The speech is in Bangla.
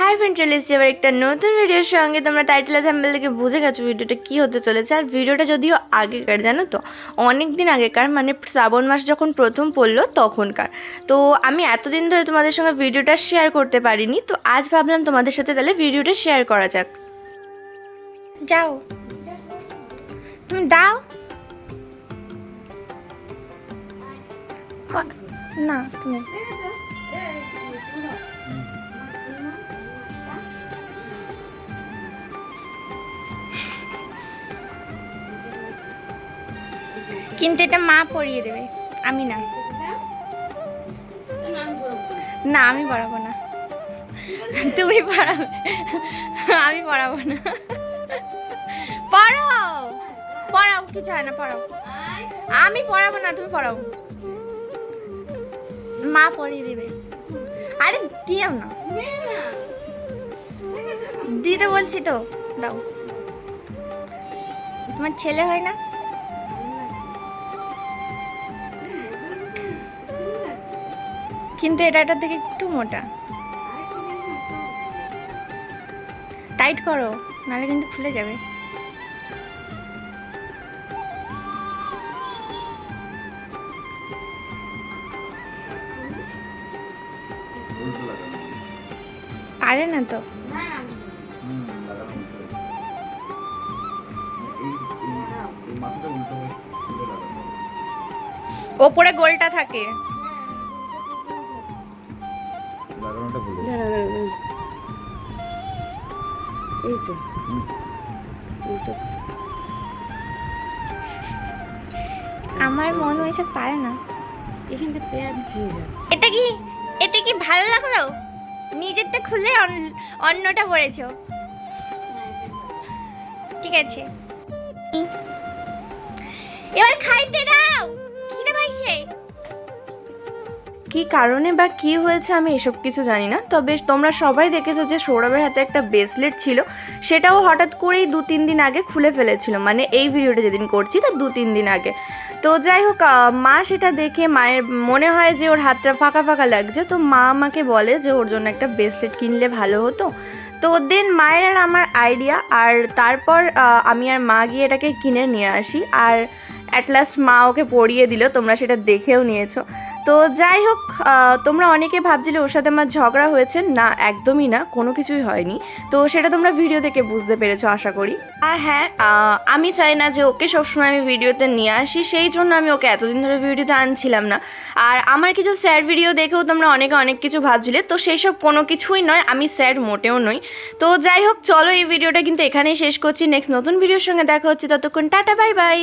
হাই ফ্রেন্ড চলে এসেছি আবার একটা নতুন ভিডিওর সঙ্গে তোমরা টাইটেল থাম্বেল থেকে বুঝে গেছো ভিডিওটা কী হতে চলেছে। আর ভিডিওটা যদিও আগেকার, জানো তো অনেক দিন আগেকার মানে শ্রাবণ মাস যখন প্রথম পড়ল তখনকার। তো আমি এতদিন ধরে তোমাদের সঙ্গে ভিডিওটা শেয়ার করতে পারিনি, তো আজ ভাবলাম তোমাদের সাথে তাহলে ভিডিওটা শেয়ার করা যাক। যাও। তুমি দাও। না, তুমি কিন্তু এটা মা পরিয়ে দেবে। আমি না। না, আমি পড়াবো না। তুমি পড়াবে আমি পড়াবো না। পড়াও পড়াও কিছু হয় না পড়াও আমি পড়াবো না, তুমি পড়াও মা পড়িয়ে দেবে। আরে, দিও না। দিতে বলছি তো। দাও। তোমার ছেলে হয় না? কিন্তু এটা এটার থেকে একটু মোটা। টাইট করো, নাহলে কিন্তু খুলে যাবে। পারে না তো? ওপরে গোলটা উল্টো এই তো। আমার মন হয়েছে পারে না। এখানটা পেঁয়াজ খেয়ে যাচ্ছে? এটা কি এতে কি ভালো লাগল? নিজেরটা খুলে অন- অন্যটা পড়েছো। ঠিক আছে। এবার খাইতে দাও। কি কারণে বা কি হয়েছে আমি এসব কিছু জানি না। তবে তোমরা সবাই দেখেছ যে সৌরভের হাতে একটা ব্রেসলেট ছিল, সেটাও হঠাৎ করেই দু তিন দিন আগে খুলে ফেলেছিল। মানে এই ভিডিওটা যেদিন করছি, তার দু তিন দিন আগে। তো যাই হোক মা সেটা দেখে মায়ের মনে হয় যে ওর হাতটা ফাঁকা ফাঁকা লাগছে। তো মা আমাকে বলে যে ওর জন্য একটা ব্রেসলেট কিনলে ভালো হতো। তো দেন মায়ের আর আমার আইডিয়া আর তারপর আমি আর মা গিয়ে এটাকে কিনে নিয়ে আসি। আর অ্যাট লাস্ট মা ওকে পরিয়ে দিল, তোমরা সেটা দেখেও নিয়েছো। তো যাই হোক তোমরা অনেকে ভাবছিলে ওর সাথে আমার ঝগড়া হয়েছে। না, একদমই না, কোনো কিছুই হয়নি। তো সেটা তোমরা ভিডিও থেকে বুঝতে পেরেছ, আশা করি। আর হ্যাঁ আমি চাই না যে ওকে সবসময় আমি ভিডিওতে নিয়ে আসি, সেই জন্য আমি ওকে এতদিন ধরে ভিডিওতে আনছিলাম না। আর আমার কিছু স্যার ভিডিও দেখেও তোমরা অনেকে অনেক কিছু ভাবছিলে, তো সেই সব কোনো কিছুই নয়, আমি স্যার মোটেও নই। তো যাই হোক, চলো এই ভিডিওটা কিন্তু এখানেই শেষ করছি। নেক্সট নতুন ভিডিওর সঙ্গে দেখা হচ্ছে, ততক্ষণ টাটা বাই বাই